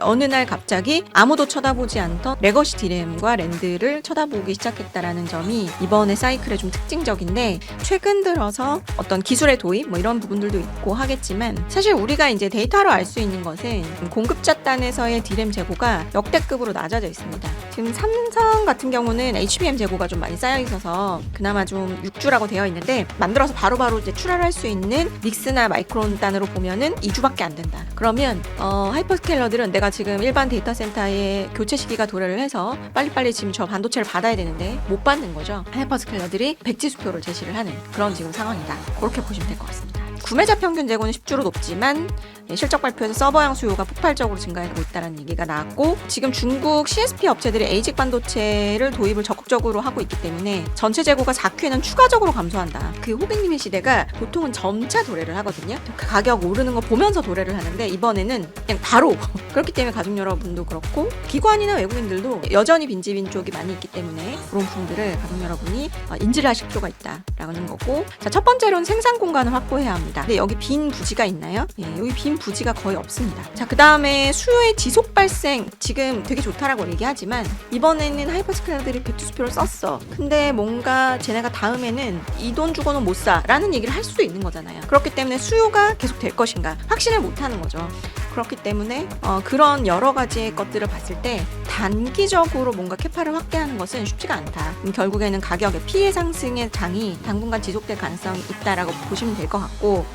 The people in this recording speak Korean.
어느 날 갑자기 아무도 쳐다보지 않던 레거시 디램과 랜드를 쳐다보기 시작했다라는 점이 이번의 사이클의 좀 특징적인데 최근 들어서 어떤 기술의 도입 뭐 이런 부분들도 있고 하겠지만 사실 우리가 이제 데이터로 알 수 있는 것은 공급자 단에서의 디램 재고가 역대급으로 낮아져 있습니다. 지금 삼성 같은 경우는 HBM 재고가 좀 많이 쌓여 있어서 그나마 좀 6주라고 되어 있는데 만들어서 바로바로 이제 출하할 수 있는 닉스나 마이크론 단으로 보면은 2주밖에 안 된다. 그러면 어, 하이퍼스케일러들은 내가 지금 일반 데이터 센터에 교체 시기가 도래를 해서 빨리빨리 지금 저 반도체를 받아야 되는데 못 받는 거죠. 하이퍼스케일러들이 백지 수표를 제시를 하는 그런 지금 상황이다. 그렇게 보시면 될 것 같습니다. 구매자 평균 재고는 10주로 높지만 네, 실적 발표에서 서버형 수요가 폭발적으로 증가하고 있다는 얘기가 나왔고 지금 중국 CSP 업체들이 에이직 반도체를 도입을 적극적으로 하고 있기 때문에 전체 재고가 4Q에는 추가적으로 감소한다. 그 호객님의 시대가 보통은 점차 도래를 하거든요. 그 가격 오르는 거 보면서 도래를 하는데 이번에는 그냥 바로 그렇기 때문에 가족 여러분도 그렇고 기관이나 외국인들도 여전히 빈집인 쪽이 많이 있기 때문에 그런 부분들을 가족 여러분이 어, 인지를 하실 필요가 있다라는 거고 자, 첫 번째로는 생산 공간을 확보해야 합니다. 근데 여기 빈 부지가 있나요? 예, 여기 빈 부지가 거의 없습니다. 자, 그 다음에 수요의 지속 발생 지금 되게 좋다라고 얘기하지만 이번에는 하이퍼스케일러들이 백투스표를 썼어. 근데 뭔가 쟤네가 다음에는 이 돈 주고는 못 사라는 얘기를 할 수도 있는 거잖아요. 그렇기 때문에 수요가 계속 될 것인가 확신을 못 하는 거죠. 그렇기 때문에 어, 그런 여러 가지의 것들을 봤을 때 단기적으로 뭔가 캐파를 확대하는 것은 쉽지가 않다. 음, 결국에는 가격의 피해 상승의 장이 당분간 지속될 가능성이 있다라고 보시면 될 것 같고